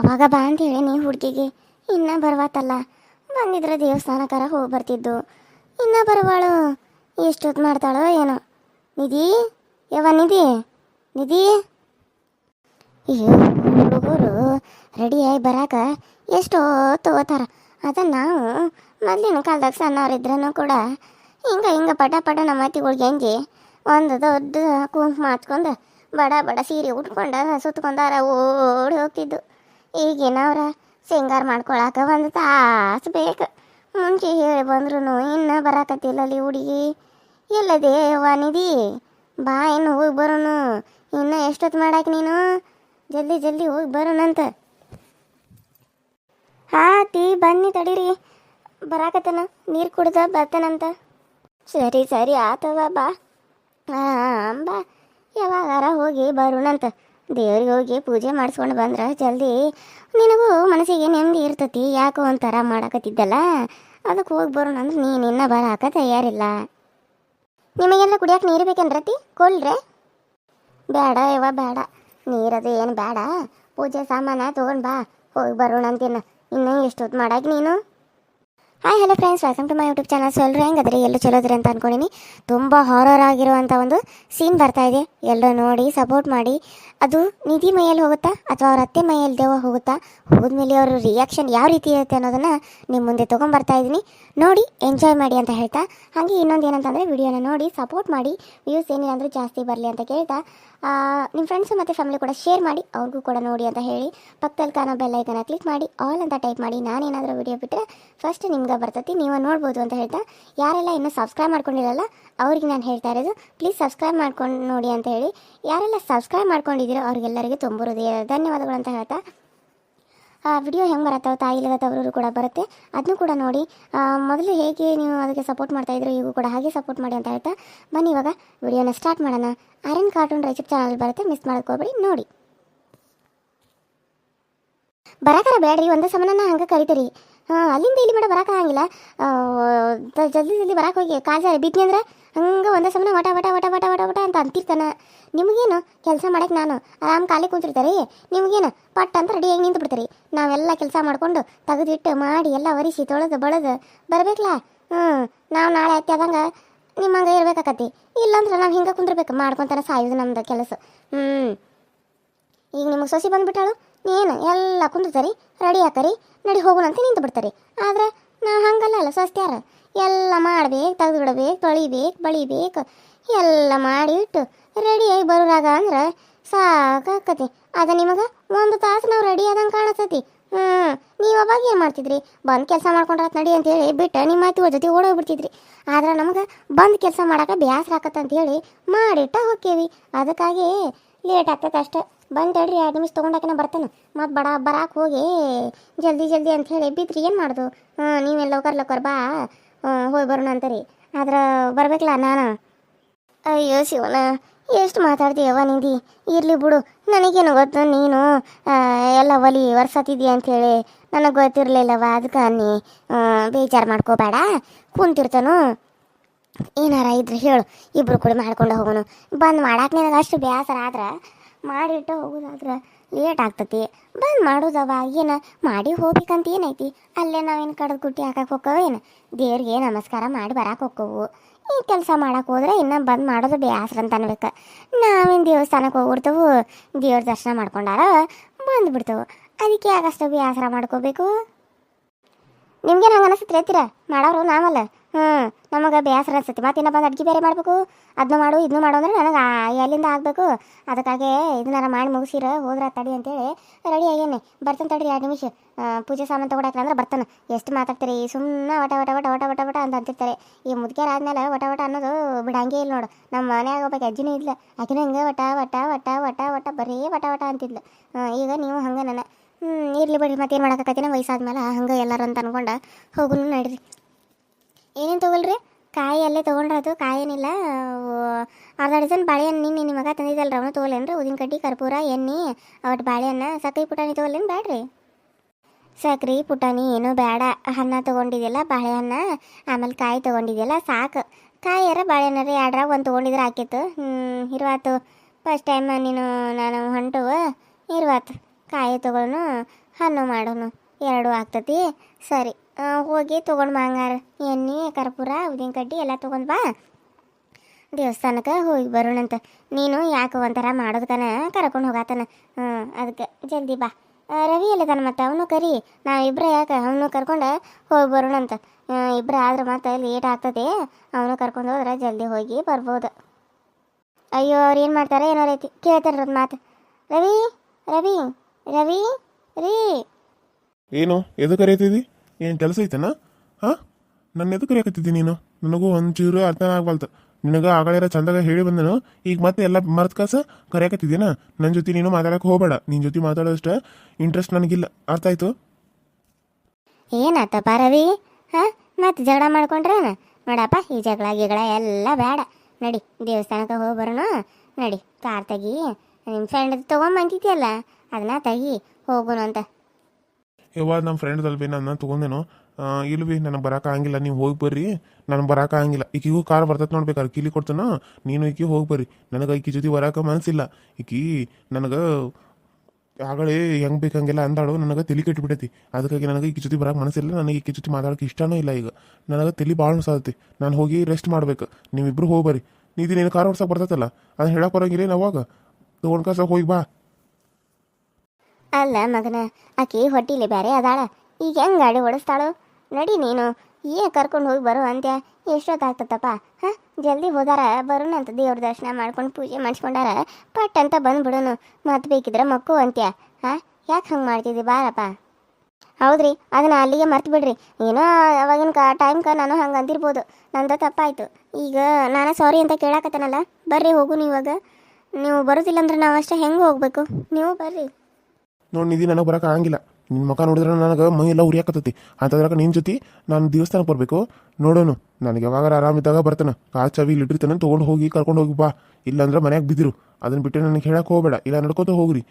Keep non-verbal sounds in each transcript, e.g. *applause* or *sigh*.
ಅವಾಗ ಬಾ ಅಂತ ಹೇಳಿ ನೀ ಹುಡುಗಿಗೆ. ಇನ್ನೂ ಬರ್ವಾತಲ್ಲ. ಬಂದಿದ್ರೆ ದೇವಸ್ಥಾನಕ್ಕಾರ ಹೋಗಿ ಬರ್ತಿದ್ದು. ಇನ್ನೂ ಬರುವಾಳು. ಎಷ್ಟೊತ್ತು ಮಾಡ್ತಾಳೋ ಏನೋ. ನಿಧಿ? ಯವ ನಿಧಿ? ನಿಧಿ? ಅಯ್ಯೋ ಹುಡುಗರು ರೆಡಿಯಾಗಿ ಬರಾಕ ಎಷ್ಟೋ ತಗೋತಾರ. ಅದನ್ನ ನಾವು ಮೊದಲಿನ ಕಾಲದಾಗ ಸಣ್ಣವ್ರಿದ್ರೂ ಕೂಡ ಹಿಂಗೆ ಹಿಂಗೆ ಪಟ ಪಟ ನಮ್ಮ ಅತ್ತಿಗಳಿಗೆ ಹೆಂಗೆ ಒಂದು ದೊಡ್ಡ ಕುಂಕುಮ ಹಚ್ಕೊಂಡು ಬಡ ಬಡ ಸೀರೆ ಉಟ್ಕೊಂಡು ಸುತ್ಕೊಂಡಾರ ಓಡಿ ಹೋಗ್ತಿದ್ದು. ಈಗಿನವ್ರ ಸಿಂಗಾರ ಮಾಡ್ಕೊಳಕ ಒಂದು ತಾಸು ಬೇಕು. ಮುಂಚೆ ಹೇಳಿ ಬಂದ್ರು ಇನ್ನು ಬರಾಕತ್ತಿಲ್ಲಲ್ಲಿ ಹುಡುಗಿ. ಎಲ್ಲದೆ ನಿಧಿ, ಬಾ ಇನ್ನು ಹೋಗಿ ಬರೋನು. ಇನ್ನು ಎಷ್ಟೊತ್ತು ಮಾಡಾಕ ನೀನು? ಜಲ್ದಿ ಜಲ್ದಿ ಹೋಗಿ ಬರೋಣಂತ ಹಾ ತೀ ಬನ್ನಿ ತಡೀರಿ. ಬರಾಕತ್ತನ, ನೀರು ಕುಡ್ದ ಬರ್ತಾನಂತ. ಸರಿ ಸರಿ ಆತವ ಬಾ. ಹಾಂ ಬಾ. ಯಾವಾಗಾರ ಹೋಗಿ ಬರೋಣಂತ ದೇವ್ರಿಗೆ ಹೋಗಿ ಪೂಜೆ ಮಾಡಿಸ್ಕೊಂಡು ಬಂದ್ರೆ ಜಲ್ದಿ ನಿನಗೂ ಮನಸ್ಸಿಗೆ ನೆಮ್ಮದಿ ಇರ್ತತಿ, ಯಾಕೋ ಒಂಥರ ಮಾಡಕತ್ತಿದ್ದಲ್ಲ? ಅದಕ್ಕೆ ಹೋಗಿ ಬರೋಣ ಅಂದ್ರೆ ನೀನು ಇನ್ನ ಬರಾಕ ತಯಾರಿಲ್ಲ. ನಿಮಗೆಲ್ಲ ಕುಡಿಯಕ್ಕೆ ನೀರು ಬೇಕೇನ್ರತಿ ಕೊಲ್ರೆ. ಬೇಡ ಇವ ಬೇಡ ನೀರದು ಏನು ಬೇಡ ಪೂಜೆ ಸಾಮಾನ ತೊಗೊಂಡು ಬಾ, ಹೋಗಿ ಬರೋಣ ಅಂತೀನ. ಇನ್ನೂ ಎಷ್ಟೊತ್ತು ಮಾಡಾಕ ನೀನು? Hi hello friends welcome to my YouTube channel ಎಲ್ಲರೂ ಹೆಂಗದ್ರಿ? ಎಲ್ಲೂ ಚಲೋದ್ರಿ ಅಂತ ಅನ್ಕೊಂಡಿನಿ. ತುಂಬ ಹಾರರ್ ಆಗಿರುವಂಥ ಒಂದು ಸೀನ್ ಬರ್ತಾ ಇದೆ. ಎಲ್ಲರೂ ನೋಡಿ ಸಪೋರ್ಟ್ ಮಾಡಿ. ಅದು ನಿಧಿ ಮೈಯಲ್ಲಿ ಹೋಗುತ್ತಾ ಅಥವಾ ಅವ್ರ ಅತ್ತೆ ಮೈಯಲ್ಲಿ ದೇವ ಹೋಗುತ್ತಾ? ಹೋದ್ಮೇಲೆ ಅವರ ರಿಯಾಕ್ಷನ್ ಯಾವ ರೀತಿ ಇರುತ್ತೆ ಅನ್ನೋದನ್ನು ನಿಮ್ಮ ಮುಂದೆ ತೊಗೊಂಬರ್ತಾ ಇದ್ದೀನಿ. ನೋಡಿ ಎಂಜಾಯ್ ಮಾಡಿ ಅಂತ ಹೇಳ್ತಾ. ಹಾಗೆ ಇನ್ನೊಂದು ಏನಂತಂದರೆ ವಿಡಿಯೋನ ನೋಡಿ ಸಪೋರ್ಟ್ ಮಾಡಿ. ವ್ಯೂಸ್ ಏನಿಲ್ಲಾಂದರೂ ಜಾಸ್ತಿ ಬರಲಿ ಅಂತ ಕೇಳ್ತಾ. ನಿಮ್ಮ ಫ್ರೆಂಡ್ಸು ಮತ್ತು ಫ್ಯಾಮಿಲಿ ಕೂಡ ಶೇರ್ ಮಾಡಿ, ಅವ್ರಿಗೂ ಕೂಡ ನೋಡಿ ಅಂತ ಹೇಳಿ. ಪಕ್ಕದಲ್ಲಿ ಕಾಣೋ ಇದನ್ನು ಕ್ಲಿಕ್ ಮಾಡಿ ಆಲ್ ಅಂತ ಟೈಪ್ ಮಾಡಿ. ನಾನೇನಾದರೂ ವಿಡಿಯೋ ಬಿಟ್ಟರೆ ಫಸ್ಟ್ ನಿಮ್ಗೆ ಬರ್ತೈತಿ, ನೀವು ನೋಡ್ಬೋದು ಅಂತ ಹೇಳ್ತಾ. ಯಾರೆಲ್ಲ ಇನ್ನೂ ಸಬ್ಸ್ಕ್ರೈಬ್ ಮಾಡ್ಕೊಂಡಿರಲ್ಲ, ಅವ್ರಿಗೆ ನಾನು ಹೇಳ್ತಾ ಇರೋದು ಪ್ಲೀಸ್ ಸಬ್ಸ್ಕ್ರೈಬ್ ಮಾಡ್ಕೊಂಡು ನೋಡಿ ಅಂತ ಹೇಳಿ. ಯಾರೆಲ್ಲ ಸಬ್ಸ್ಕ್ರೈಬ್ ಮಾಡ್ಕೊಂಡಿದ್ದೀರೋ ಅವ್ರಿಗೆಲ್ಲರಿಗೂ ತುಂಬ ಧನ್ಯವಾದಗಳು ಅಂತ ಹೇಳ್ತಾ, ಆ ವಿಡಿಯೋ ಹೆಂಗೆ ಬರುತ್ತೋ ತಾಯಿ ಇಲ್ಲದ ತವರು ಕೂಡ ಬರುತ್ತೆ. ಅದನ್ನು ಕೂಡ ನೋಡಿ ಮೊದಲು ಹೇಗೆ ನೀವು ಅದಕ್ಕೆ ಸಪೋರ್ಟ್ ಮಾಡ್ತಾ ಇದ್ರು, ಈಗೂ ಕೂಡ ಹಾಗೆ ಸಪೋರ್ಟ್ ಮಾಡಿ ಅಂತ ಹೇಳ್ತಾ, ಬನ್ನಿ ಇವಾಗ ವಿಡಿಯೋನ ಸ್ಟಾರ್ಟ್ ಮಾಡೋಣ. ಆರ್ಯನ್ ಕಾರ್ಟೂನ್ ರೈಚಪ್ ಚಾನಲ್ ಬರುತ್ತೆ ಮಿಸ್ ಮಾಡ್ಕೋಬೇಡಿ ನೋಡಿ. ಬರಾಕರ ಬೇಡ್ರಿ, ಒಂದು ಸಮನ ಹಂಗೆ ಕರಿತೀರಿ. ಹಾಂ, ಅಲ್ಲಿಂದ ಇಲ್ಲಿ ಮೇಡಮ್ ತ- ಜಲ್ದಿ ಜಲ್ದಿ ಬರಾಕ ಹೋಗಿ. ಕಾಲ್ ಬಿದ್ನಿ ಅಂದ್ರೆ ಹಂಗೆ ಒಂದೇ ಸಮನ ವಟ ವಟ ವಟ ವಟ ವಟ ವಟ ಅಂತ ಅಂತಿರ್ತಾನೆ. ನಿಮಗೇನು ಕೆಲಸ ಮಾಡಕ್ಕೆ ನಾನು ಆರಾಮ್ ಖಾಲಿ ಕುಂತಿರ್ತಾರೆ? ನಿಮಗೇನು ಪಟ್ ಅಂತ ರೆಡಿಯಾಗಿ ನಿಂತು ಬಿಡ್ತಾರೆ ನಾವೆಲ್ಲ ಕೆಲಸ ಮಾಡ್ಕೊಂಡು ತೆಗೆದಿಟ್ಟು ಮಾಡಿ ಎಲ್ಲ ಒರಿಸಿ ತೊಳೆದು ಬಳದು ಬರಬೇಕಲ್ಲ ಹ್ಞೂ ನಾವು ನಾಳೆ ಆದಂಗೆ ನಿಮ್ಮಂಗೆ ಇರ್ಬೇಕಾಕತಿ ಇಲ್ಲಾಂದ್ರೆ ನಾವು ಹಿಂಗೆ ಕುಂದಿರ್ಬೇಕು. ಮಾಡ್ಕೊತಾನೆ ಸಾಯೋದು ನಮ್ದು ಕೆಲಸ. ಹ್ಞೂ ಈಗ ನಿಮಗೆ ಸೊಸಿ ಬಂದ್ಬಿಟ್ಟಾಳು? ನೀನು ಎಲ್ಲ ಕುಂದಿರ್ತಾರಿ ರೆಡಿ ಆಕರಿ ನಡಿ ಹೋಗೋಣಂತ ನಿಂತು ಬಿಡ್ತಾರೆ. ಆದ್ರೆ ನಾವು ಹಂಗಲ್ಲ ಅಲ್ಲ ಸ್ವಸ್ತ್ಯಾರ ಎಲ್ಲ ಮಾಡ್ಬೇಕು ತೆಗೆದು ಬಿಡಬೇಕು ತೊಳಿಬೇಕು, ಬಳಿಬೇಕು. ಎಲ್ಲ ಮಾಡಿ ಇಟ್ಟು ರೆಡಿಯಾಗಿ ಬರೋರಾಗ ಅಂದ್ರೆ ಸಾಕಾಕತಿ. ಅದು ನಿಮಗೆ ಒಂದು ತಾಸು ನಾವು ರೆಡಿ ಆದಂಗೆ ಕಾಣಿಸ್ತೈತಿ ಹ್ಞೂ ನೀವು ಅವಾಗ ಏನು ಮಾಡ್ತಿದ್ರಿ? ಬಂದು ಕೆಲಸ ಮಾಡ್ಕೊಂಡ್ರತ್ ನಡಿ ಅಂತೇಳಿ ಬಿಟ್ಟು ನಿಮ್ಮ ಅತಿ ಜೊತೆ ಓಡೋಗ್ಬಿಡ್ತಿದ್ರಿ. ಆದ್ರೆ ನಮಗೆ ಬಂದು ಕೆಲಸ ಮಾಡಕ್ಕೆ ಬೇಸರ ಆಕತ್ತಂತ ಅಂತೇಳಿ ಮಾಡಿಟ್ಟ ಹೋಕ್ಕೇವಿ. ಅದಕ್ಕಾಗಿ ಲೇಟ್ ಆಗ್ತೈತೆ ಅಷ್ಟೇ. ಬಂದು ತಡ್ರಿ ಎರಡು ನಿಮಿಷ ತೊಗೊಂಡಾಕಿನ ಬರ್ತಾನೆ. ಮತ್ತು ಬಡ ಬರಾಕ್ ಹೋಗಿ ಜಲ್ದಿ ಜಲ್ದಿ ಅಂತ ಹೇಳಿ ಬಿದ್ರಿ ಏನು ಮಾಡೋದು? ಹಾಂ ನೀವೆಲ್ಲ ಲೌಕರ್ ಲೌಕರ್ ಬಾ. ಹೋಗಿ ಬರೋಣ ಅಂತೀರಿ. ಆದ್ರೆ ಬರ್ಬೇಕಲ್ಲ ನಾನು? ಅಯ್ಯೋ ಶಿವನ, ಎಷ್ಟು ಮಾತಾಡ್ತೀಯವ್ವ ನಿಂದಿ? ಇರಲಿ ಬಿಡು, ನನಗೇನು ಗೊತ್ತು ನೀನು ಎಲ್ಲ ಒಲಿ ವರ್ಷತಿದ್ದಿ ಅಂಥೇಳಿ ನನಗೆ ಗೊತ್ತಿರಲಿಲ್ಲವ ಅದಕ್ಕೆ ನೀ ಬೇಜಾರು ಮಾಡ್ಕೋಬೇಡ, ಕುಂತಿರ್ತಾನು. ಏನಾರ ಇದ್ರೆ ಹೇಳು, ಇಬ್ರು ಕೂಡ ಮಾಡ್ಕೊಂಡು ಹೋಗೋನು. ಬಂದು ಮಾಡಕ್ಕೆ ಅಷ್ಟು ಬೇಸರ ಆದ್ರೆ ಮಾಡಿಟ್ಟು ಹೋಗೋದಾದ್ರೆ ಲೇಟ್ ಆಗ್ತತಿ. ಬಂದು ಮಾಡೋದವ, ಏನು ಮಾಡಿ ಹೋಗ್ಬೇಕಂತ ಏನೈತಿ? ಅಲ್ಲೇ ನಾವೇನು ಕಡದ ಗುಟ್ಟಿ ಹಾಕಕ್ಕೆ ಹೋಕ್ಕವೇನು ದೇವ್ರಿಗೆ ನಮಸ್ಕಾರ ಮಾಡಿ ಬರಕ್ಕೆ ಹೋಕ್ಕವು. ಈ ಕೆಲಸ ಮಾಡಕ್ಕೆ ಹೋದ್ರೆ ಇನ್ನು ಬಂದು ಮಾಡೋದು ಬೇಸರ ಅಂತ ಅನ್ಬೇಕು ನಾವೇನು ದೇವಸ್ಥಾನಕ್ಕೆ ಹೋಗ್ಬಿಡ್ತೇವು, ದೇವ್ರ ದರ್ಶನ ಮಾಡ್ಕೊಂಡಾರ ಬಂದ್ಬಿಡ್ತೇವೆ. ಅದಕ್ಕೆ ಯಾಕಷ್ಟು ಬೇಸರ ಮಾಡ್ಕೋಬೇಕು. ನಿಮ್ಗೇನು ಹಂಗೆ ಅನಿಸುತ್ತೆ ಮಾಡೋರು ನಾವಲ್ಲ. ಹ್ಞೂ ನಮಗೆ ಬೇಸರ ಅನ್ಸುತ್ತೆ ಮತ್ತೆ ಬಂದು ಅಡ್ಗೆ ಬೇರೆ ಮಾಡಬೇಕು ಅದನ್ನ ಮಾಡು ಇದನ್ನು ಮಾಡು ಅಂದ್ರೆ ನನಗೆ ಎಲ್ಲಿಂದ ಆಗಬೇಕು ಅದಕ್ಕಾಗಿ ಇದನ್ನಾರ ಮಾಡಿ ಮುಗಿಸಿರ ಹೋದ್ರ ತಡಿ ಅಂತೇಳಿ ರೆಡಿ ಆಗೇನೆ ಬರ್ತಾನೆ ತಡಿ ಎರಡು ನಿಮಿಷ ಪೂಜೆ ಸಾಮಾನು ತೊಗೊಳಕ್ಕೆ ಅಂದ್ರೆ ಬರ್ತಾನೆ ಎಷ್ಟು ಮಾತಾಡ್ತೀರಿ ಸುಮ್ಮನೆ ಒಟ ಒಟ ಒಟ ಒಟ ಒಟ ಒಟ ಅಂತ ಅಂತಿರ್ತಾರೆ ಈ ಮುದ್ಕ್ಯಾರ ಆದ್ಮೇಲೆ ಒಟ ವಟ ಅನ್ನೋದು ಬಿಡಂಗೆ ಇಲ್ಲ ನೋಡು ನಮ್ಮ ಮನೆಯಾಗ ಒಬ್ಬಾಕಿ ಅಜ್ಜಿನೂ ಇಲ್ಲ ಆಕಿನೂ ಹಿಂಗೆ ಒಟ ಒಟ ಒಟ ಒಟ ಒಟ ಬರೀ ಒಟ ಒಟ ಅಂತಿದ್ಲು ಈಗ ನೀವು ಹಂಗೆ ನನ್ನ ಹ್ಞೂ ಇರ್ಲಿ ಬಿಡ್ರಿ ಮತ್ತೇನು ಮಾಡೋಕ್ಕಾಗತ್ತೀನ ವಯಸ್ಸಾದ್ಮೇಲೆ ಹಂಗೆ ಎಲ್ಲರೂ ಅಂತ ಅನ್ಕೊಂಡು ಹೋಗುನು ನಡ್ರಿ ಏನೇನು ತೊಗೊಳ್ರಿ? ಕಾಯಿ ಅಲ್ಲೇ ತೊಗೊಂಡ್ರದು ಕಾಯಿ ಏನಿಲ್ಲ ಅವು ಅರ್ಧ ಡಜನ್ ಬಾಳೆಹಣ್ಣು ನಿನ್ನೆ ನಿಮ್ಮ ಮಗ ತಂದಿದ್ದಲ್ಲ ಅವನು ತೊಗೊಲೇನ್ರಿ ಉದಿನ ಕಡ್ಡಿ, ಕರ್ಪೂರ, ಎಣ್ಣೆ ಅವತ್ತು ಬಾಳೆಹಣ್ಣು ಸಕ್ಕರೆ ಪುಟಾಣಿ ತೊಗೊಲೇನು ಬೇಡ್ರಿ ಸಕ್ರೆ ಪುಟಾಣಿ ಏನೂ ಬೇಡ ಹಣ್ಣ ಬಾಳೆ ಬಾಳೆಹಣ್ಣು, ಆಮೇಲೆ ಕಾಯಿ ತೊಗೊಂಡಿದ್ದಿಲ್ಲ ಸಾಕು. ಕಾಯಿಯಾರ ಬಾಳೆಹಣ್ಣರ ಎರಡ್ರಾಗ ಒಂದು ತೊಗೊಂಡಿದ್ರೆ ಆಕಿತ್ತು ಹ್ಞೂ ಇರುವಾತು. ಫಸ್ಟ್ ಟೈಮ್ ನೀನು, ನಾನು ಹೊಂಟು ಇರುವಾತು. ಕಾಯಿ ತೊಗೊಳನು, ಹಣ್ಣು ಮಾಡೋನು. ಎರಡು ಆಗ್ತತಿ. ಸರಿ ಹೋಗಿ ತೊಗೊಂಡು ಮಾಂಗಾರ ಎಣ್ಣೆ, ಕರ್ಪೂರ ಉದಿನ ಕಡ್ಡಿ ಎಲ್ಲ ತೊಗೊಂಡು ಬಾ. ದೇವಸ್ಥಾನಕ್ಕೆ ಹೋಗಿ ಬರೋಣಂತ. ನೀನು ಯಾಕೆ ಒಂಥರ ಮಾಡೋದಕ್ಕನ ಕರ್ಕೊಂಡು ಹೋಗಾತನ. ಹ್ಞೂ ಅದಕ್ಕೆ ಜಲ್ದಿ ಬಾ. ರವಿ ರವಿ ಎಲ್ಲದಾನ ಮತ್ತೆ? ಅವನು ಕರಿ. ನಾವಿಬ್ಬರೇ ಯಾಕೆ? ಅವನು ಕರ್ಕೊಂಡು ಹೋಗಿ ಬರೋಣಂತ. ಇಬ್ಬರು ಆದ್ರೆ ಮತ್ತೆ ಲೇಟ್ ಆಗ್ತದೆ. ಅವನು ಕರ್ಕೊಂಡು ಹೋದ್ರೆ ಜಲ್ದಿ ಹೋಗಿ ಬರ್ಬೋದು. ಅಯ್ಯೋ, ಅವ್ರು ಏನು ಮಾಡ್ತಾರೆ ಏನೋ ರೀತಿ ಕೇಳ್ತಾರೆ ಮಾತು. ರವಿ ರವಿ ರವಿ, ರೀ. ಏನು? ಎದು ಕರೆಯತ್ತಿದ್ದಿ ಏನು ಕೆಲಸ ಐತನ? ಹಾಂ? ನನ್ನ ಎದು ಕರೆಯಕತ್ತಿದ್ದಿ ನೀನು? ನನಗೂ ಒಂಚೂರು ಅರ್ಥ ಆಗ್ಬಾರ್ದು ನಿನಗ ಆಗಳಿರೋ ಚಂದಾಗ ಹೇಳಿ ಬಂದನು. ಈಗ ಮತ್ತೆ ಎಲ್ಲ ಮರ್ತ್ ಕಾಸ ಕರೆಯಕತ್ತಿದ್ದೀನ ನನ್ನ ಜೊತೆ ನೀನು ಮಾತಾಡಕ್ಕೆ ಹೋಗಬೇಡ. ನಿನ್ನ ಜೊತೆ ಮಾತಾಡೋಷ್ಟು ಇಂಟ್ರೆಸ್ಟ್ ನನಗಿಲ್ಲ. ಅರ್ಥ ಆಯ್ತು? ಏನಾಯ್ತಪ್ಪ ರವಿ? ಹಾಂ? ಮತ್ತೆ ಜಗಳ ಮಾಡ್ಕೊಂಡ್ರೇನ? ನೋಡಪ್ಪ, ಈ ಜಗಳ ಗಿಗಳ ಎಲ್ಲ ಬೇಡ ನಡಿ, ದೇವಸ್ಥಾನಕ್ಕೆ ಹೋಗಿ ಬರೋಣ. ನಡಿ, ಕಾರ್ ತೆಗಿ. ನಿಮ್ಮ ಫ್ರೆಂಡ್ ತೊಗೊಂಬಂದಿದ್ಯಲ್ಲ, ಅದನ್ನ ತೆಗಿ, ಹೋಗೋಣ ಅಂತ. ಯಾವಾಗ ನಮ್ಮ ಫ್ರೆಂಡ್ ಭೀ ನಾನು ತೊಗೊಂಡೇನು ಭೀ ನನಗೆ ಬರಕ್ಕೆ ಆಗಂಗಿಲ್ಲ, ನೀವು ಹೋಗಿ ಬರ್ರಿ. ನನಗೆ ಬರಕ್ಕೆ ಆಗಂಗಿಲ್ಲ. ಈಕಿಗೂ ಕಾರ್ ಬರ್ತೈತೆ ನೋಡ್ಬೇಕಾರೆ ಕಿಲಿ ಕೊಡ್ತಾನ, ನೀನು ಈಕಿ ಹೋಗಿ ಬರ್ರಿ. ನನಗೆ ಈಕಿ ಜೊತೆ ಬರಕ್ಕೆ ಮನಸ್ಸಿಲ್ಲ ಈಕಿ ನನಗೆ ಆಗಲೇ ಹೆಂಗೆ ಬೇಕಂಗೆಲ್ಲ ಅಂದಾಳು, ನನಗೆ ತಲೆ ಕೆಟ್ಬಿಟ್ಟೈತಿ ಅದಕ್ಕಾಗಿ ನನಗೆ ಈಕಿ ಜೊತೆ ಬರಕ್ಕೆ ಮನಸ್ಸಿಲ್ಲ ನನಗೆ ಈಕಿ ಜೊತೆ ಮಾತಾಡೋಕೆ ಇಷ್ಟನೂ ಇಲ್ಲ ಈಗ. ನನಗೆ ತಲೆ ಭಾಳ ಸಾಧತಿ ನಾನು ಹೋಗಿ ರೆಸ್ಟ್ ಮಾಡ್ಬೇಕು. ನೀವಿಬ್ರು ಹೋಗಿ ಬರ್ರಿ. ನೀನು ಕಾರ್ ಓಡ್ಸಕ್ಕೆ ಬರ್ತೈತಲ್ಲ? ಅದನ್ನ ಹೇಳಕ್ಕೆ ಬರೋಂಗಿಲ್ಲ ಅವಾಗ? ತೊಗೊಂಡು ಕಾಸ ಹೋಗಿ ಬಾ. ಅಲ್ಲ ಮಗನ, ಆಕಿ ಹೊಟ್ಟಿಲಿ ಬೇರೆ ಅದಾಳ. ಈಗ ಹೆಂಗ್ ಗಾಡಿ ಓಡಿಸ್ತಾಳು? ನಡಿ ನೀನು. ಏ ಕರ್ಕೊಂಡು ಹೋಗಿ ಬರೋ ಅಂತ್ಯ? ಎಷ್ಟೊತ್ತಾಗ್ತದಪ್ಪ? ಹಾಂ? ಜಲ್ದಿ ಹೋದಾರ, ಬರೋಣ ಅಂತ ದೇವ್ರ ದರ್ಶನ ಮಾಡ್ಕೊಂಡು ಪೂಜೆ ಮಾಡಿಸ್ಕೊಂಡಾರ. ಪಟ್ ಅಂತ ಬಂದ್ಬಿಡೋನು. ಮತ್ತೆ ಬೇಕಿದ್ರೆ ಮಕ್ಕು ಅಂತ್ಯ. ಹಾಂ? ಯಾಕೆ ಹಂಗೆ ಮಾಡ್ತಿದ್ದಿ ಬಾರಪ್ಪ? ಹೌದ್ರಿ, ಅದನ್ನ ಅಲ್ಲಿಗೆ ಮರ್ತು ಬಿಡ್ರಿ. ಏನೋ ಅವಾಗಿನ ಕಾ ಟೈಮ್ಕ ನಾನು ಹಂಗೆ ಅಂದಿರ್ಬೋದು. ನಂದು ತಪ್ಪಾಯ್ತು. ಈಗ ನಾನು ಸಾರಿ ಅಂತ ಕೇಳಾಕತ್ತನಲ್ಲ? ಬರ್ರಿ ಹೋಗು ನೀವಾಗ ನೀವು ಬರೋದಿಲ್ಲ ಅಂದ್ರೆ ನಾವು ಅಷ್ಟೇ ಹೆಂಗೆ ಹೋಗ್ಬೇಕು? ನೀವು ಬರ್ರಿ. ನೋಡಿ ನಿಧಿ ನನಗೆ ಬರೋಕೆ ಆಗಿಲ್ಲ ನಿನ್ನ ಮುಖ ನೋಡಿದ್ರೆ ನನಗೆ ಮೈ ಎಲ್ಲ ಉರಿಯಾಕತ್ತೈತಿ. ಅಂತದ್ರಾಗ ನಿನ್ನ ಜೊತೆ ನಾನು ದೇವಸ್ಥಾನಕ್ಕೆ ಬರಬೇಕು. ನೋಡೋನು, ನನಗೆ ಯಾವಾಗ ಆರಾಮಿದ್ದಾಗ ಬರ್ತಾನೆ. ಆ ಚವಿ ಇಲ್ಲಿಟ್ಟಿರ್ತಾನೆ ತೊಗೊಂಡು ಹೋಗಿ ಕರ್ಕೊಂಡು ಹೋಗಿ ಬಾ. ಇಲ್ಲಾಂದ್ರೆ ಮನ್ಯಾಗ ಬಿದ್ದಿರು ಅದನ್ನು ಬಿಟ್ಟು ನನಗೆ ಹೇಳಕ್ಕೆ ಹೋಗಬೇಡ. ಇಲ್ಲ, ನಡ್ಕೊತ ಹೋಗ್ರಿ.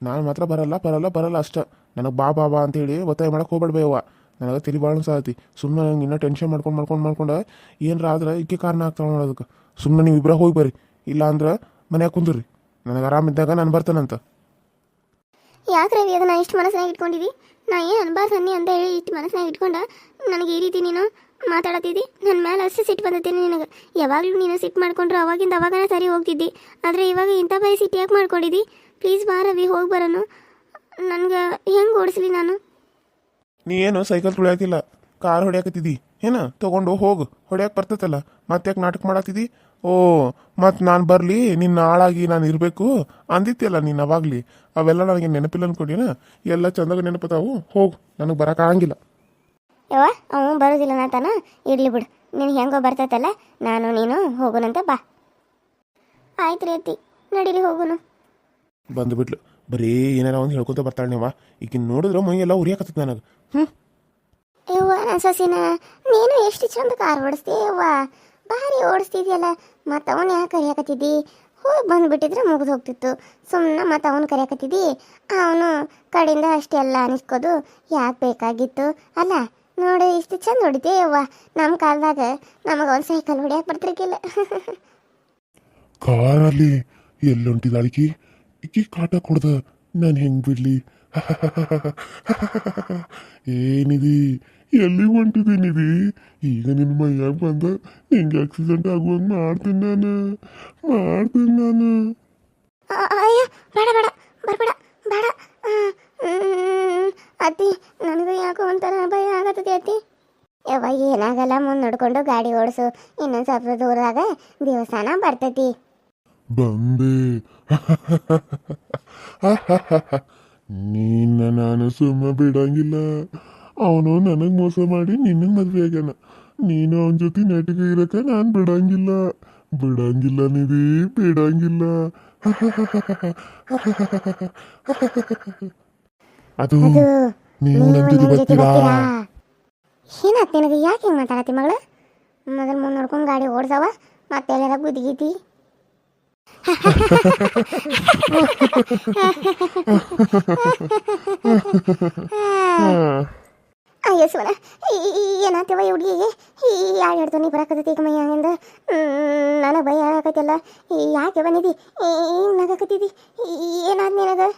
ನಾನು ಮಾತ್ರ ಬರಲ್ಲ ಬರಲ್ಲ ಬರಲ್ಲ ಅಷ್ಟೇ. ನನಗೆ ಬಾ ಬಾ ಬಾ ಅಂತೇಳಿ ಒತ್ತಾಯ ಮಾಡಕ್ಕೆ ಹೋಗ್ಬೇಡ ಬೇವ ನನಗೆ ತಿಳಿ ಭಾಳ ಸಾತಿ ಸುಮ್ಮನೆ ನಂಗೆ ಇನ್ನೂ ಟೆನ್ಷನ್ ಮಾಡ್ಕೊಂಡು ಮಾಡ್ಕೊಂಡು ಮಾಡ್ಕೊಂಡು ಏನಾರ ಆದ್ರೆ ಇಕ್ಕೆ ಕಾರಣ ಆಗ್ತಾವೆ ನೋಡೋದಕ್ಕೆ ಸುಮ್ಮನೆ ನೀವು ಇಬ್ಬರ ಹೋಗಿ ಬರ್ರಿ. ಇಲ್ಲ ಅಂದ್ರೆ ಮನ್ಯಾಗ ಕುಂದ್ರಿ. ನನಗೆ ಆರಾಮಿದ್ದಾಗ ನಾನು ಬರ್ತಾನಂತ. ಯಾಕೆ ರವಿ ಅದನ್ನ ಇಷ್ಟು ಮನಸ್ಸಿನಾಗ ಇಟ್ಕೊಂಡಿದ್ದಿ ನಾ ಏನು ಅನ್ಬಾರ್ದು ಅನ್ನಿ ಅಂತ ಹೇಳಿ ಇಷ್ಟು ಮನಸ್ಸಿನಾಗ ಇಟ್ಕೊಂಡ ನನಗೆ ಈ ರೀತಿ ನೀನು ಮಾತಾಡತ್ತಿದ್ದಿ ನನ್ನ ಮೇಲೆ ಅಷ್ಟು ಸಿಟ್ಟು ಬಂದಿದ್ದೀನಿ ನಿನಗೆ. ಯಾವಾಗಲೂ ನೀನು ಸಿಟ್ಟು ಮಾಡ್ಕೊಂಡ್ರು ಅವಾಗಿಂದ ಅವಾಗನೇ ಸರಿ ಹೋಗ್ತಿದ್ದಿ. ಆದರೆ ಇವಾಗ ಇಂಥ ಬೈ ಸಿಟ್ಟು ಯಾಕೆ ಮಾಡ್ಕೊಂಡಿದ್ದಿ ಪ್ಲೀಸ್ ಬಾ ರವಿ, ಹೋಗಿ ಬರೋನು. ನನಗೆ ಹೆಂಗೆ ಓಡಿಸ್ಲಿ ನಾನು? ನೀ ಏನು ಸೈಕಲ್ ತುಳಿಯಾತಿಲ್ಲ ಕಾರ್ ಹೊಡ್ಯಾಕತ್ತಿದ್ದಿ ಏನ? ತಗೊಂಡು ಹೋಗು. ಹೊಡ್ಯಾಕ ಬರ್ತೈತಲ್ಲ. ಮತ್ತೆ ಯಾಕೆ ನಾಟಕ ಮಾಡತ್ತಿದ್ದಿ ಓ ಮತ್ ನಾನು ಬರಲಿ. ನಿನ್ನ ಆಳಾಗಿ ನಾನು ಇರಬೇಕು. ಅಂದಿತ್ತಿಯಲ್ಲ ನೀನು ಅವಾಗಲಿ. ಅವೆಲ್ಲ ನನಗೆ ನೆನಪಿಲ್ಲ ಅನ್ಕೊಂಡಿನ ಎಲ್ಲ ಚಂದಾಗ ನೆನಪತಾವು ಹೋಗು. ನನಗೆ ಬರಕ್ಕೆ ಆಗಂಗಿಲ್ಲ. ಯವ್ವ ಅವನು ಬರೋದಿಲ್ಲ ನಾತನ ಇರಲಿ ಬಿಡು. ನೀನು ಹೆಂಗೋ ಬರ್ತೈತಲ್ಲ ನಾನು ನೀನು ಹೋಗೋಣಂತ ಬಾ. ಆಯ್ತು ರೀ ಅತ್ತಿ. ನಡೀರಿ ಹೋಗೋನು. ಬಂದ್ಬಿಟ್ಲು. ಬರೀ ಏನಾರ ಒಂದು ಹೇಳ್ಕೊತ ಬರ್ತಾಳೆ ನೀವ. ಈಗಿನ ನೋಡಿದ್ರೆ ಮೈ ಎಲ್ಲ ಉರಿಯಾಕತ್ತದ ನನಗೆ. ಹ್ಞೂ ಯವ್ವ, ನನ್ನ ಸೊಸಿನ, ನೀನು ಎಷ್ಟು ಚಂದ ಕಾರ್ ಓಡಿಸ್ತಿ ಯವ್ವ? ಭಾರಿ ಓಡಿಸ್ತಿದ್ಯಲ್ಲ, ಮತ್ತು ಅವನು ಯಾಕೆ ಕರಿಯಾಕತ್ತಿದ್ದಿ? ಹೋಗಿ ಬಂದುಬಿಟ್ಟಿದ್ರೆ ಮುಗಿದು ಹೋಗ್ತಿತ್ತು. ಸುಮ್ಮನೆ ಮತ್ತು ಅವನು ಕರಿಯಾಕತ್ತಿದ್ದಿ. ಅವನು ಕಡೆಯಿಂದ ಅಷ್ಟೆಲ್ಲ ಅನಿಸ್ಕೋದು, ಯಾಕೆ ಬೇಕಾಗಿತ್ತು? ಅಲ್ಲ, ನೋಡಿ, ಇಷ್ಟು ಚಂದ ಹೊಡಿತೀಯ ಯವ್ವ? ನಮ್ಮ ಕಾಲದಾಗ ನಮಗೆ ಒಂದು ಸೈಕಲ್ ಹೊಡ್ಯಾಕೆ ಬರ್ತಿರ್ಕಿಲ್ಲ. *laughs* ಕಾರಲ್ಲಿ ಎಲ್ಲೊಂಟಿದಾಳಿಕಿ? ಇಕ್ಕಿ ಕಾಟ ಕೊಡ್ದ, ನಾನು ಹೆಂಗ್ ಬಿಡ್ಲಿ? *laughs* ಏನಿದಿ? ಎಲ್ಲಿ ನಿಧಿ ಈಗ ನಿನ್ನ ಮೈಯಾಗ ಬಂದ ನಿಂಗೆ ಆಕ್ಸಿಡೆಂಟ್ ಆಗುವಂಗೆ ಮಾಡ್ತೀನಿ ನಾನು. ಮಾಡ್ತೀನಿ ನಾನು. ಅಯ್ಯ ಬೇಡ ಬೇಡ ಬರ್ಬೇಡ ಬೇಡ. ಹ್ಮ್, ಹ್ಮ್, ಅತ್ತಿ ನನಗೂ ಯಾಕೋ ಒಂಥರ ಭಯ ಆಗತ್ತದೆ ಅತ್ತಿ. ಯವ್ವ ಏನಾಗಲ್ಲ ಮುಂದೆ ನೋಡ್ಕೊಂಡು ಗಾಡಿ ಓಡಿಸು. ಇನ್ನೊಂದು ಸ್ವಲ್ಪ ದೂರದಾಗ ದೇವಸ್ಥಾನ ಬರ್ತೈತಿ. ಬಂದೆ. *laughs* ನಿನ್ನ ನಾನು ಸುಮ್ಮ ಬಿಡಂಗಿಲ್ಲ. ಅವನು ನನಗೆ ಮೋಸ ಮಾಡಿ ನಿನ್ನಗೆ ಮದುವೆ ಆಗ್ಯಾನ ನೀನು ಅವನ ಜೊತೆ ನಾಟಕ ಇರಕ ನಾನು ಬಿಡಂಗಿಲ್ಲ ಬಿಡಂಗಿಲ್ಲ ನಿಧಿ ಬಿಡಂಗಿಲ್ಲ ಅದು ನೀವು ನನ್ನ ಜೊತೆ ಬರ್ತೀರಾ ಏನಾತ್ ನಿನಗೆ ಯಾಕೆ ಹಿಂಗೆ ಮಾತಾಡತ್ತಿ ಮಗಳು ಮೊದಲು ಮುಂದೆ ನೋಡ್ಕೊಂಡು ಗಾಡಿ ಓಡ್ಸವ ಮತ್ತೆ ಎಲ್ಲಾರ ಗುದ್ದಿಗೀತಿ ಅಯ್ಯೋ ಶಿವನ ಏನಾಗ್ತವ ಈ ಹುಡುಗಿಗೆ ಯಾರು ಹೇಳ್ತು ನೀ ಬರಾಕತ್ತೈತಿ ಈಗ ಎಂದ ನನಗೆ ಭಯ ಆಗತ್ತಲ್ಲ ಯಾಕೆ ಬಂದಿದ್ದಿ ಏನಾಗಕತ್ತಿದ್ದಿ ಏನಾದ್ ನಿನಗೆ?